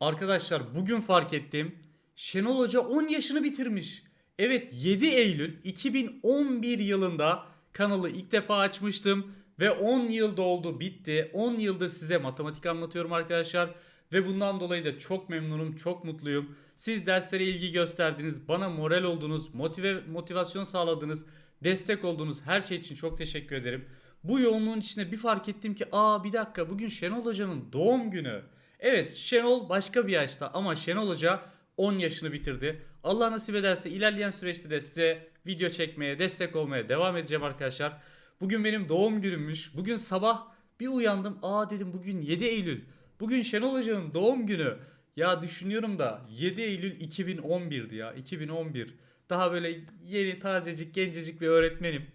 Arkadaşlar bugün fark ettim. Şenol Hoca 10 yaşını bitirmiş. Evet 7 Eylül 2011 yılında kanalı ilk defa açmıştım. Ve 10 yıl doldu bitti. 10 yıldır size matematik anlatıyorum arkadaşlar. Ve bundan dolayı da çok memnunum, çok mutluyum. Siz derslere ilgi gösterdiniz, bana moral oldunuz, motive, motivasyon sağladınız, destek oldunuz. Her şey için çok teşekkür ederim. Bu yoğunluğun içinde bir fark ettim ki aa bir dakika bugün Şenol Hoca'nın doğum günü. Evet Şenol başka bir yaşta ama Şenol Hoca 10 yaşını bitirdi. Allah nasip ederse ilerleyen süreçte de size video çekmeye, destek olmaya devam edeceğim arkadaşlar. Bugün benim doğum günümmüş. Bugün sabah bir uyandım. Aa dedim bugün 7 Eylül. Bugün Şenol Hoca'nın doğum günü. Ya düşünüyorum da 7 Eylül 2011'di ya 2011. Daha böyle yeni tazecik gencecik bir öğretmenim.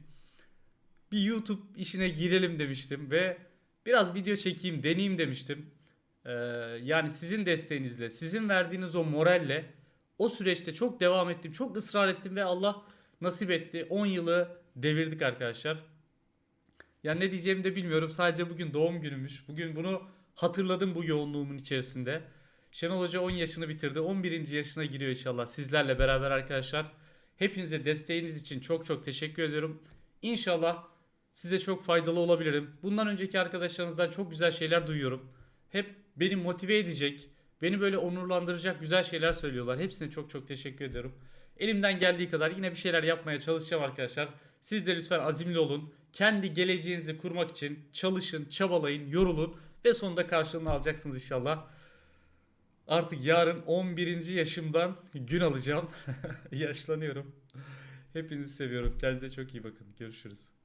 Bir YouTube işine girelim demiştim ve biraz video çekeyim deneyeyim demiştim. Ee, yani sizin desteğinizle, sizin verdiğiniz o moralle o süreçte çok devam ettim, çok ısrar ettim ve Allah nasip etti. 10 yılı devirdik arkadaşlar. Ya ne diyeceğimi de bilmiyorum. Sadece bugün doğum günümüş. Bugün bunu hatırladım bu yoğunluğumun içerisinde. Şenol Hoca 10 yaşını bitirdi. 11. yaşına giriyor inşallah sizlerle beraber arkadaşlar. Hepinize desteğiniz için çok çok teşekkür ediyorum. İnşallah size çok faydalı olabilirim. Bundan önceki arkadaşlarınızdan çok güzel şeyler duyuyorum. Hep beni motive edecek, beni böyle onurlandıracak güzel şeyler söylüyorlar. Hepsine çok çok teşekkür ediyorum. Elimden geldiği kadar yine bir şeyler yapmaya çalışacağım arkadaşlar. Siz de lütfen azimli olun. Kendi geleceğinizi kurmak için çalışın, çabalayın, yorulun ve sonunda karşılığını alacaksınız inşallah. Artık yarın 11. yaşımdan gün alacağım. Yaşlanıyorum. Hepinizi seviyorum. Kendinize çok iyi bakın. Görüşürüz.